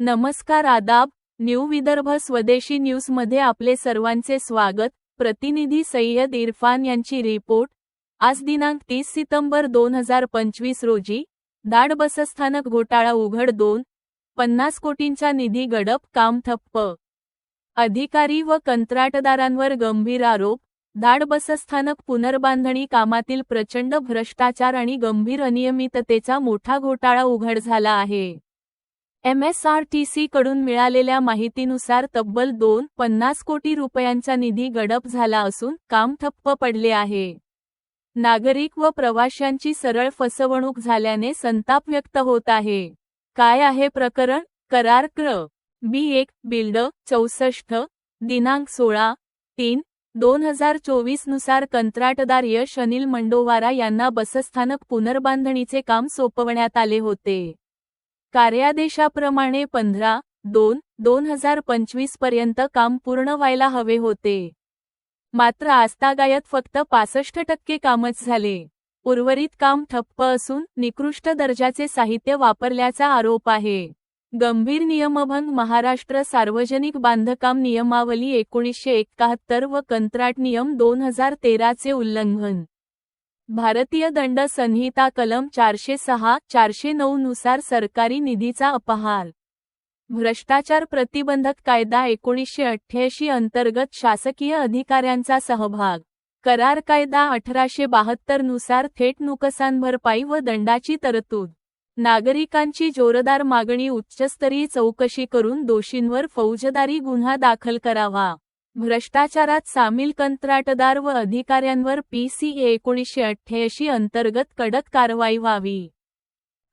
नमस्कार आदाब न्यू विदर्भ स्वदेशी न्यूजमध्ये आपले सर्वांचे स्वागत. प्रतिनिधी सय्यद इरफान यांची रिपोर्ट. आज दिनांक तीस सितंबर दोन हजार पंचवीस रोजी दाड बसस्थानक घोटाळा उघड दोन पन्नास कोटींचा निधी गडप काम ठप्प. अधिकारी व कंत्राटदारांवर गंभीर आरोप दाड बसस्थानक पुनर्बांधणी कामातील प्रचंड भ्रष्टाचार आणि गंभीर अनियमिततेचा मोठा घोटाळा उघड झाला आहे. एमएसआरटीसी कडून मिळालेल्या माहितीनुसार तब्बल दोन पन्नास कोटी रुपयांचा निधी गडप झाला असून काम ठप्प पडले आहे. नागरिक व प्रवाशांची सरळ फसवणूक झाल्याने संताप व्यक्त होत आहे. काय आहे प्रकरण? करार क्र बी एक बिल्ड चौसष्ट दिनांक सोळा तीन दोन हजार चोवीसनुसार कंत्राटदार यश अनिल मंडोवारा यांना बसस्थानक पुनर्बांधणीचे काम सोपवण्यात आले होते. कार्यादेशाप्रमाणे पंधरा दोन दोन हजार पंचवीसपर्यंत काम पूर्ण व्हायला हवे होते. मात्र आस्तागायत फक्त पासष्ट टक्के कामच झाले. उर्वरित काम ठप्प असून निकृष्ट दर्जाचे साहित्य वापरल्याचा आरोप आहे. गंभीर नियमभंग महाराष्ट्र सार्वजनिक बांधकाम नियमावली एकोणीसशे एकाहत्तर व कंत्राट नियम दोन हजार तेराचे उल्लंघन. भारतीय दंड संहिता कलम चारशे सहा चारशे नऊ नुसार सरकारी निधीचा अपहार. भ्रष्टाचार प्रतिबंधक कायदा एकोणीसशे अठ्ठ्याऐंशी अंतर्गत शासकीय अधिकाऱ्यांचा सहभाग. करार कायदा अठराशे बहात्तरनुसार थेट नुकसान भरपाई व दंडाची तरतूद. नागरिकांची जोरदार मागणी उच्चस्तरीय चौकशी करून दोषींवर फौजदारी गुन्हा दाखल करावा. भ्रष्टाचारात सामील कंत्राटदार व अधिकाऱ्यांवर पीसीए एकोणीसशे अठ्ठ्याऐंशी अंतर्गत कडक कारवाई व्हावी.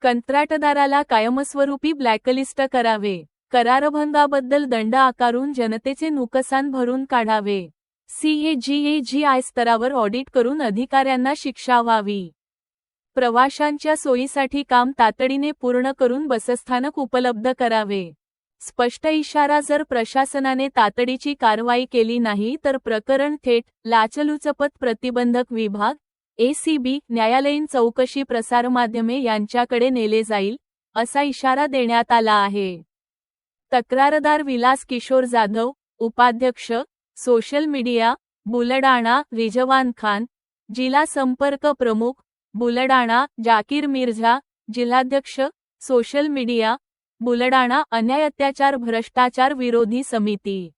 कंत्राटदाराला कायमस्वरूपी ब्लॅकलिस्ट करावे. करारभंगाबद्दल दंड आकारून जनतेचे नुकसान भरून काढावे. सीएजीएजीआय स्तरावर ऑडिट करून अधिकाऱ्यांना शिक्षा व्हावी. प्रवाशांच्या सोयीसाठी काम तातडीने पूर्ण करून बसस्थानक उपलब्ध करावे. स्पष्ट इशारा जर प्रशासनाने तातडीची कारवाई केली नाही तर प्रकरण थेट लाचलुचपत प्रतिबंधक विभाग एसीबी न्यायालयीन चौकशी प्रसारमाध्यमे यांच्याकडे नेले जाईल असा इशारा देण्यात आला आहे. तक्रारदार विलास किशोर जाधव उपाध्यक्ष सोशल मीडिया बुलडाणा रिजवान खान जिल्हा संपर्क प्रमुख बुलडाणा जाकीर मिर्झा जिल्हाध्यक्ष सोशल मीडिया बुलडाणा अन्याय अत्याचार भ्रष्टाचार विरोधी समिती.